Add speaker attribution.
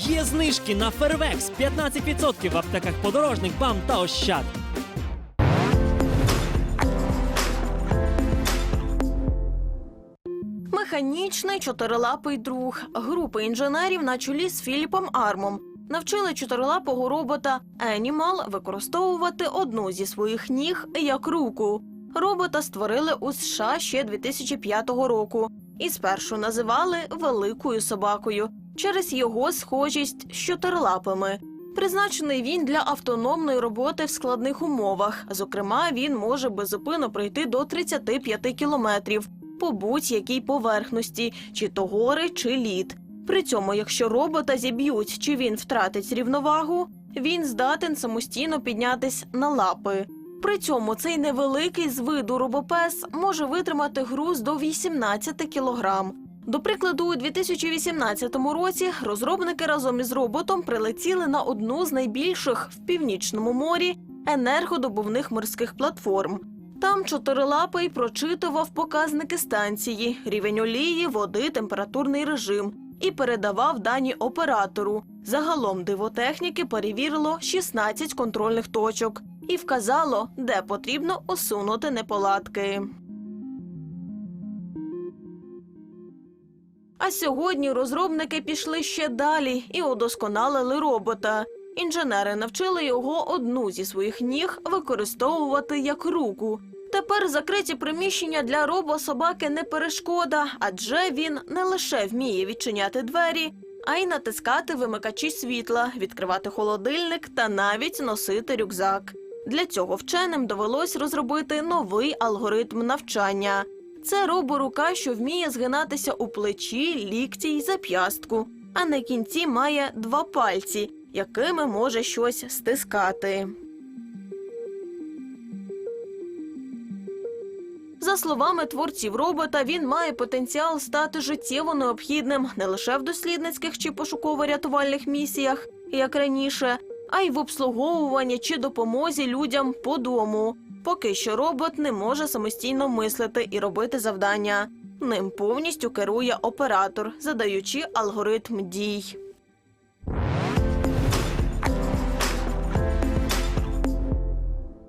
Speaker 1: Є знижки на Фервекс 15% в аптеках подорожник, бам та ощад.
Speaker 2: Механічний чотирилапий друг. Групи інженерів на чолі з Філіпом Армом. Навчили чотирилапого робота Енімал використовувати одну зі своїх ніг як руку. Робота створили у США ще 2005 року. І спершу називали великою собакою через його схожість з чотирилапими. Призначений він для автономної роботи в складних умовах. Зокрема, він може безупинно пройти до 35 кілометрів по будь-якій поверхності, чи то гори, чи лід. При цьому, якщо робота зіб'ють чи він втратить рівновагу, він здатен самостійно піднятись на лапи. При цьому цей невеликий з виду робопес може витримати груз до 18 кілограм. До прикладу, у 2018 році розробники разом із роботом прилетіли на одну з найбільших в північному морі енергодобувних морських платформ. Там чотирилапий прочитував показники станції, рівень олії, води, температурний режим і передавав дані оператору. Загалом дивотехніки перевірило 16 контрольних точок і вказало, де потрібно усунути неполадки. А сьогодні розробники пішли ще далі і удосконалили робота. Інженери навчили його одну зі своїх ніг використовувати як руку. Тепер закриті приміщення для робособаки не перешкода, адже він не лише вміє відчиняти двері, а й натискати вимикачі світла, відкривати холодильник та навіть носити рюкзак. Для цього вченим довелось розробити новий алгоритм навчання. Це роборука, що вміє згинатися у плечі, лікті й зап'ястку, а на кінці має два пальці, якими може щось стискати. За словами творців робота, він має потенціал стати життєво необхідним не лише в дослідницьких чи пошуково-рятувальних місіях, як раніше, а й в обслуговуванні чи допомозі людям по дому. Поки що робот не може самостійно мислити і робити завдання. Ним повністю керує оператор, задаючи алгоритм дій.